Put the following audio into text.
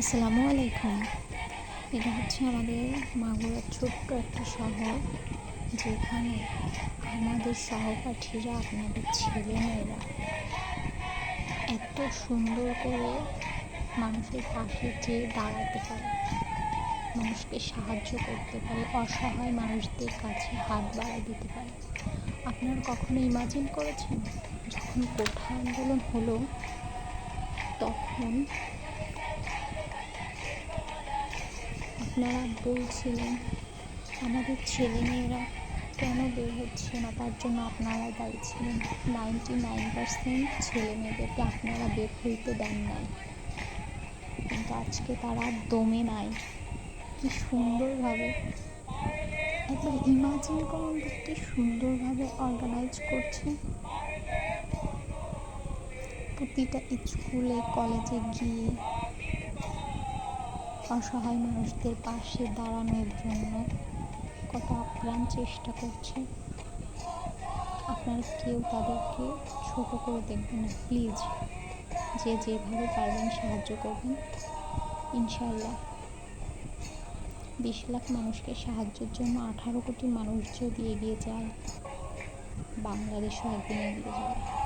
আসসালামু আলাইকুম। এটা হচ্ছে আমাদের মাগুরার ছোট্ট একটা শহর, যেখানে আমাদের সহপাঠীরা, আপনাদের ছেলেমেয়েরা এত সুন্দর করে মানুষের পাশে যেয়ে দাঁড়াতে পারে, মানুষকে সাহায্য করতে পারে, অসহায় মানুষদের কাছে হাত বাড়ায় দিতে পারে। আপনারা কখনো ইমাজিন করেছেন, যখন কোঠা আন্দোলন হলো, তখন আপনারা বলছিলেন, আমাদের ছেলেমেয়েরা কেন বের হচ্ছে না? তার জন্য আপনারা দায়ী ছিলেন। নাইনটি নাইন পার্সেন্ট ছেলে মেয়েদেরকে আপনারা বের হইতে দেন নাই। কিন্তু আজকে তারা দমে নাই। কি সুন্দরভাবে, একবার ইমাজিন করুন কি সুন্দরভাবে অর্গানাইজ করছে। প্রতিটা স্কুলে কলেজে গিয়ে অসহায় মানুষদের পাশে দাঁড়ানোর জন্য কত আপ্রাণ চেষ্টা করছে আপনারা কেউ তাদেরকে ছোট করে দেখবেন না, প্লিজ। যে যেভাবে পারবেন সাহায্য করবেন ইনশাল্লাহ বিশ লাখ মানুষকে সাহায্যের জন্য আঠারো কোটি মানুষ যদি এগিয়ে যায়, বাংলাদেশও একদিন এগিয়ে যাবে।